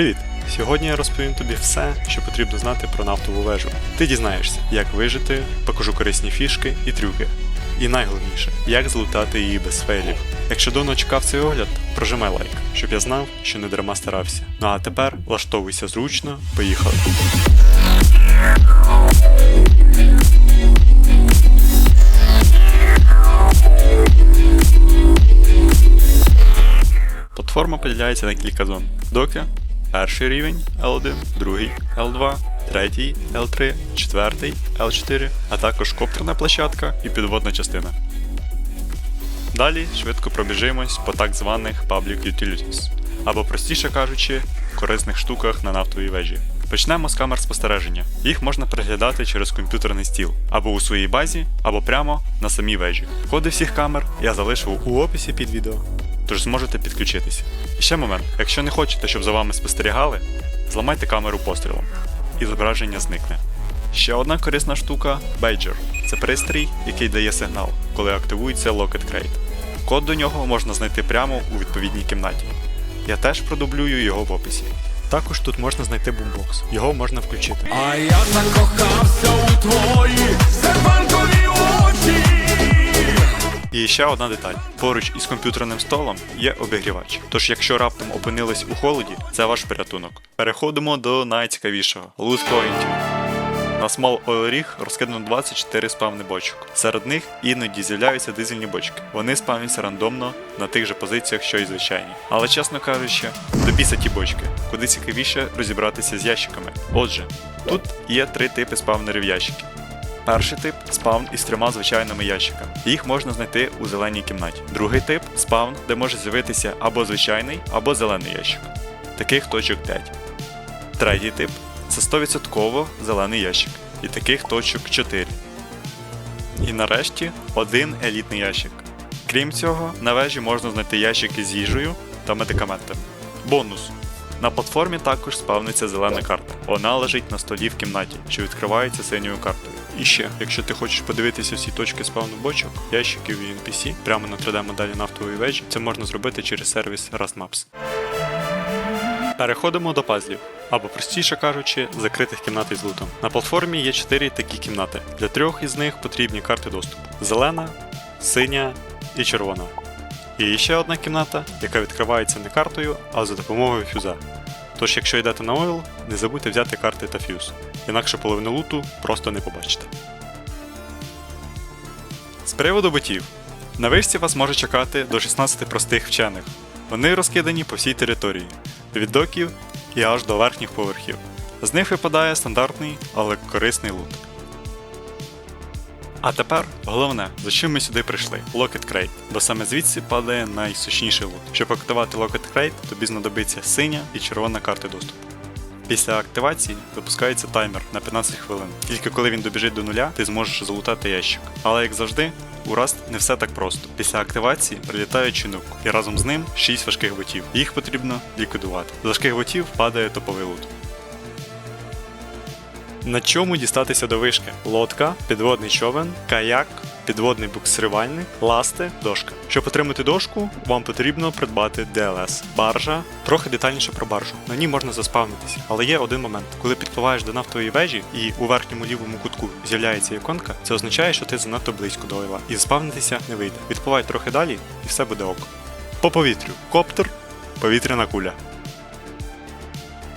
Привіт! Сьогодні я розповім тобі все, що потрібно знати про нафтову вежу. Ти дізнаєшся, як вижити, покажу корисні фішки і трюки. І найголовніше, як злутати її без фейлів. Якщо давно чекав цей огляд, прожимай лайк, щоб я знав, що не дарма старався. Ну а тепер влаштовуйся зручно, поїхали. Платформа поділяється на кілька зон. Доки перший рівень L1, другий L2, третій L3, четвертий L4, а також коптерна площадка і підводна частина. Далі швидко пробіжимось по так званих Public Utilities, або простіше кажучи, корисних штуках на нафтовій вежі. Почнемо з камер спостереження. Їх можна переглядати через комп'ютерний стіл, або у своїй базі, або прямо на самій вежі. Коди всіх камер я залишив у описі під відео, тож зможете підключитися. І ще момент: якщо не хочете, щоб за вами спостерігали, зламайте камеру пострілом, і зображення зникне. Ще одна корисна штука бейджер. Це пристрій, який дає сигнал, коли активується Locket Crate. Код до нього можна знайти прямо у відповідній кімнаті. Я теж продублюю його в описі. Також тут можна знайти бумбокс, його можна включити. А я закохався у твої серпанкові очі. І ще одна деталь: поруч із комп'ютерним столом є обігрівач. Тож, якщо раптом опинились у холоді, це ваш порятунок. Переходимо до найцікавішого лут. На Small Oil Rig розкидано 24 спавни бочок. Серед них іноді з'являються дизельні бочки. Вони спавняться рандомно на тих же позиціях, що й звичайні. Але чесно кажучи, до біса ті бочки, куди цікавіше розібратися з ящиками. Отже, тут є три типи спавнерів ящиків. Перший тип спаун із трьома звичайними ящиками. Їх можна знайти у зеленій кімнаті. Другий тип спаун, де може з'явитися або звичайний, або зелений ящик. Таких точок 5. Третій тип це 100% зелений ящик. І таких точок 4. І нарешті один елітний ящик. Крім цього, на вежі можна знайти ящики з їжею та медикаментами. Бонус. На платформі також спавниться зелена карта. Вона лежить на столі в кімнаті, що відкривається синьою картою. І ще, якщо ти хочеш подивитися всі точки спавну бочок, ящиків і NPC прямо на 3D моделі нафтової вежі, це можна зробити через сервіс Rustmaps. Переходимо до пазлів, або простіше кажучи, закритих кімнат із лутом. На платформі є 4 такі кімнати. Для трьох із них потрібні карти доступу: зелена, синя і червона. І ще одна кімната, яка відкривається не картою, а за допомогою фюза. Тож, якщо йдете на ойл, не забудьте взяти карти та фюз, інакше половину луту просто не побачите. З приводу ботів. На вишці вас може чекати до 16 простих вчених. Вони розкидані по всій території, від доків і аж до верхніх поверхів. З них випадає стандартний, але корисний лут. А тепер головне, за чим ми сюди прийшли Locket Crate, бо саме звідси падає найсучніший лут. Щоб активувати Locket Crate, тобі знадобиться синя і червона карти доступу. Після активації запускається таймер на 15 хвилин. Тільки коли він добіжить до нуля, ти зможеш залутати ящик. Але як завжди, у Rust не все так просто. Після активації прилітає чинук, і разом з ним 6 важких ботів. Їх потрібно ліквідувати. З важких ботів падає топовий лут. На чому дістатися до вишки? Лодка, підводний човен, каяк, підводний буксирувальник, ласти, дошка. Щоб отримати дошку, вам потрібно придбати DLS. Баржа. Трохи детальніше про баржу. На ній можна заспавнитися. Але є один момент. Коли підпливаєш до нафтової вежі і у верхньому лівому кутку з'являється іконка, це означає, що ти занадто близько до ойла. І заспавнитися не вийде. Відпливай трохи далі, і все буде ок. По повітрю. Коптер, повітряна куля.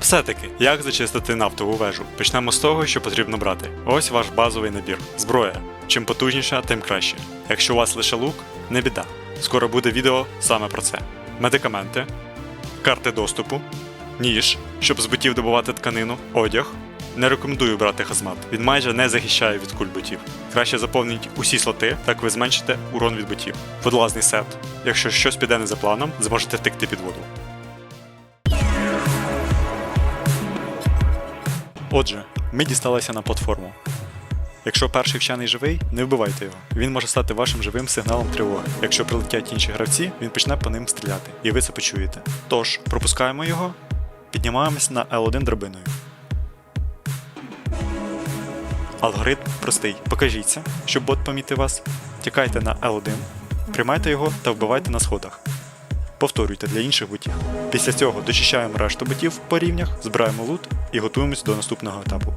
Все-таки, як зачистити нафтову вежу? Почнемо з того, що потрібно брати. Ось ваш базовий набір. Зброя. Чим потужніша, тим краще. Якщо у вас лише лук, не біда. Скоро буде відео саме про це. Медикаменти, карти доступу, ніж, щоб з ботів добувати тканину, одяг. Не рекомендую брати хазмат. Він майже не захищає від куль ботів. Краще заповніть усі слоти, так ви зменшите урон від ботів. Водолазний сет. Якщо щось піде не за планом, зможете втекти під воду. Отже, ми дісталися на платформу. Якщо перший вчений живий, не вбивайте його. Він може стати вашим живим сигналом тривоги. Якщо прилетять інші гравці, він почне по ним стріляти, і ви це почуєте. Тож, пропускаємо його, піднімаємось на L1 драбиною. Алгоритм простий. Покажіться, щоб бот помітив вас. Тікайте на L1, приймайте його та вбивайте на сходах. Повторюйте для інших бутів. Після цього дочищаємо решту бутів по рівнях, збираємо лут і готуємось до наступного етапу.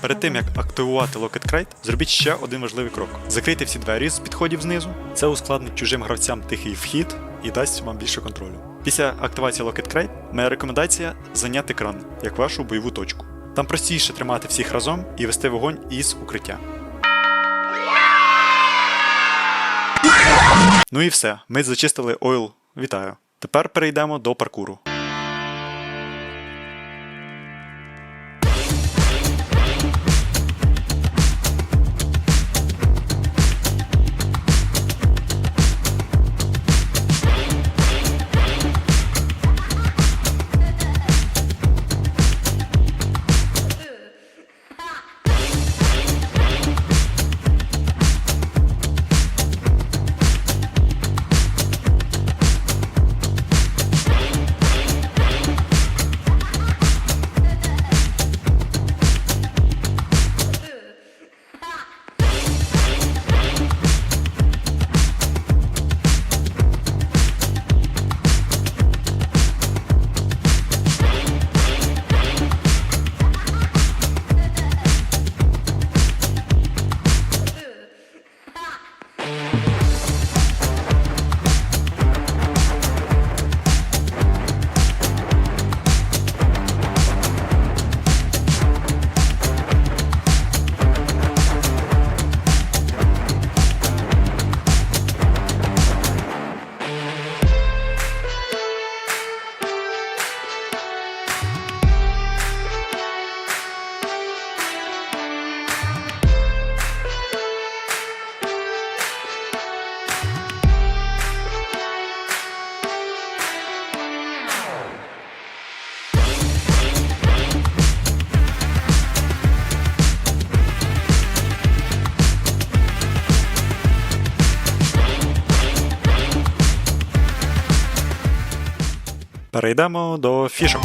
Перед тим як активувати Locket Crate, зробіть ще один важливий крок. Закрийте всі двері з підходів знизу. Це ускладнить чужим гравцям тихий вхід і дасть вам більше контролю. Після активації Locket Crate моя рекомендація зайняти кран як вашу бойову точку. Там простіше тримати всіх разом і вести вогонь із укриття. Ну і все, ми зачистили ойл. Вітаю. Тепер перейдемо до паркуру. Перейдемо до фішок.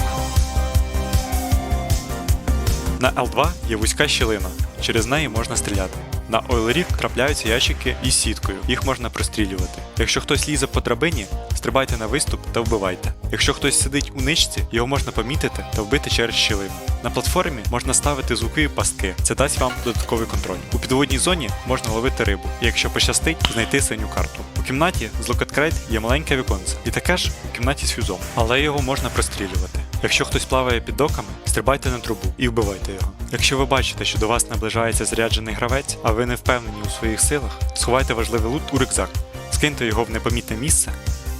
На L2 є вузька щілина, через неї можна стріляти. На Rig трапляються ящики із сіткою, їх можна прострілювати. Якщо хтось лізе по драбині, стрибайте на виступ та вбивайте. Якщо хтось сидить у ничці, його можна помітити та вбити через щілину. На платформі можна ставити звуки і пастки, це дасть вам додатковий контроль. У підводній зоні можна ловити рибу, і якщо пощастить, знайти синю карту. У кімнаті з Locket є маленьке віконце, і таке ж у кімнаті з фюзом, але його можна прострілювати. Якщо хтось плаває під доками, стрибайте на трубу і вбивайте його. Якщо ви бачите, що до вас наближається заряджений гравець, а ви не впевнені у своїх силах, сховайте важливий лут у рюкзак, скиньте його в непомітне місце,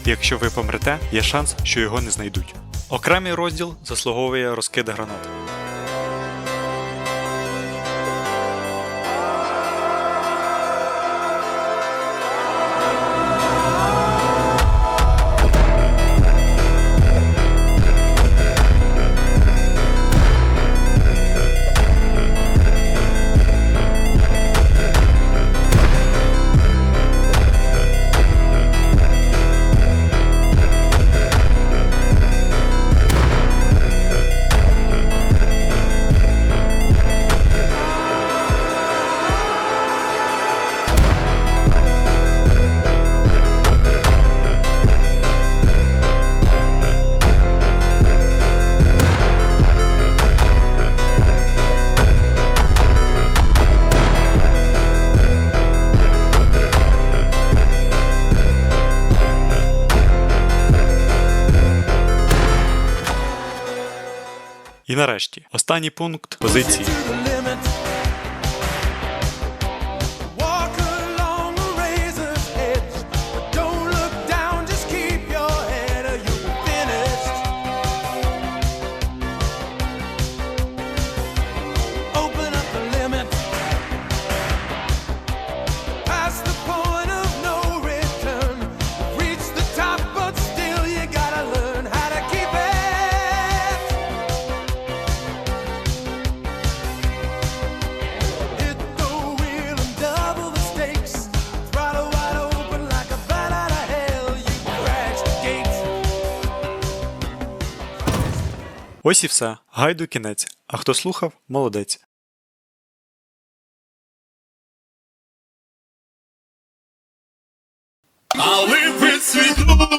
і якщо ви помрете, є шанс, що його не знайдуть. Окремий розділ заслуговує розкид гранат. Нарешті, останній пункт позиції. Ось і все. Гайду кінець. А хто слухав, молодець. Але ви світу